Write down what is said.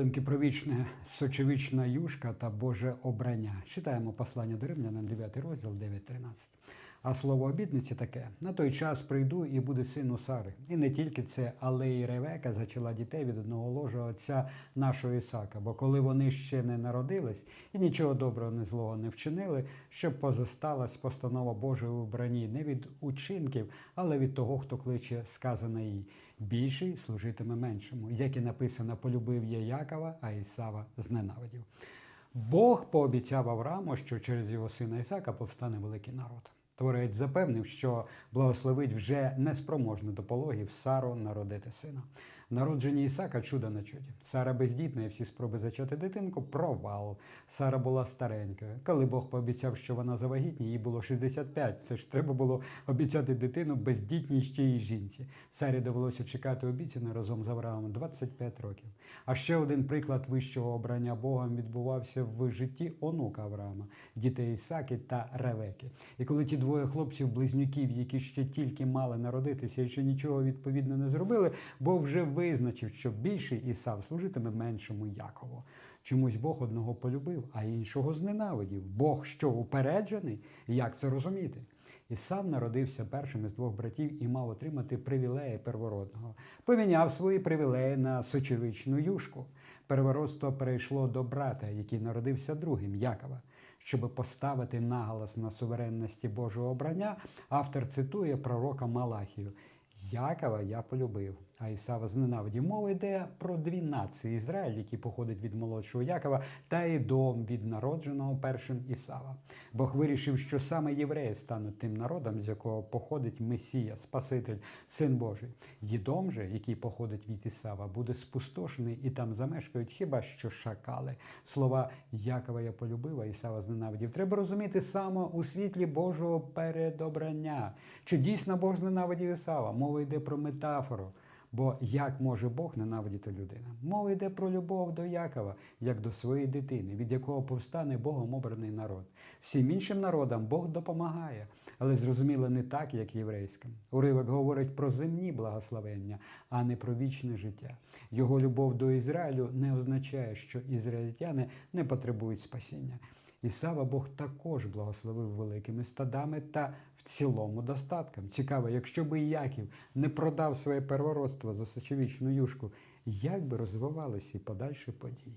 хвилинки про сочевічна юшка та Боже обрання. Читаємо послання до Римлян, 9 розділ 9.13. А слово обітниці таке: на той час прийду і буде син у Сари. І не тільки це, але й Ревека зачала дітей від одного ложа отця нашого Ісака. Бо коли вони ще не народились і нічого доброго, ні злого не вчинили, щоб позосталась постанова Божої у вбранні не від учинків, але від того, хто кличе сказане їй. Більший служитиме меншому, як і написано, полюбив я Якова, а Ісава зненавидів. Бог пообіцяв Аврааму, що через його сина Ісака повстане великий народ. Творець запевнив, що благословить вже неспроможну до пологів Сару народити сина. Народження Ісака чудо на чуді. Сара бездітна і всі спроби зачати дитинку провал. Сара була старенькою. Коли Бог пообіцяв, що вона завагітні, їй було 65. Це ж треба було обіцяти дитину бездітній ще й жінці. Сарі довелося чекати обіцяне разом з Авраамом 25 років. А ще один приклад вищого обрання Богом відбувався в житті онука Авраама, дітей Ісаки та Ревеки. І коли ті двоє хлопців-близнюків, які ще тільки мали народитися і ще нічого відповідно не зробили, Бог вже визначив, що більший Ісав служитиме меншому Якову. Чомусь Бог одного полюбив, а іншого зненавидів. Бог що упереджений? Як це розуміти? Ісав народився першим із двох братів і мав отримати привілеї первородного. Поміняв свої привілеї на сочевичну юшку. Первородство перейшло до брата, який народився другим Якова. Щоб поставити наголос на суверенності Божого обрання, автор цитує пророка Малахію. Якова я полюбив, а Ісава зненавидів. Мова йде про дві нації Ізраїль, які походять від молодшого Якова, та Ідом від народженого першим Ісава. Бог вирішив, що саме євреї стануть тим народом, з якого походить Месія, Спаситель, Син Божий. Єдом же, який походить від Ісава, буде спустошений і там замешкають хіба що шакали. Слова Якова я полюбив, а Ісава зненавидів. Треба розуміти саме у світлі Божого передобрання. Чи дійсно Бог зненавидів Ісава? Мова йде про метафору. Бо як може Бог ненавидіти людину? Мова йде про любов до Якова, як до своєї дитини, від якого повстане Богом обраний народ. Всім іншим народам Бог допомагає, але зрозуміло не так, як єврейським. Уривок говорить про земні благословення, а не про вічне життя. Його любов до Ізраїлю не означає, що ізраїльтяни не потребують спасіння. Ісава Бог також благословив великими стадами та в цілому достатком. Цікаво, якщо би Яків не продав своє первородство за сочевічну юшку, як би розвивалися і подальші події?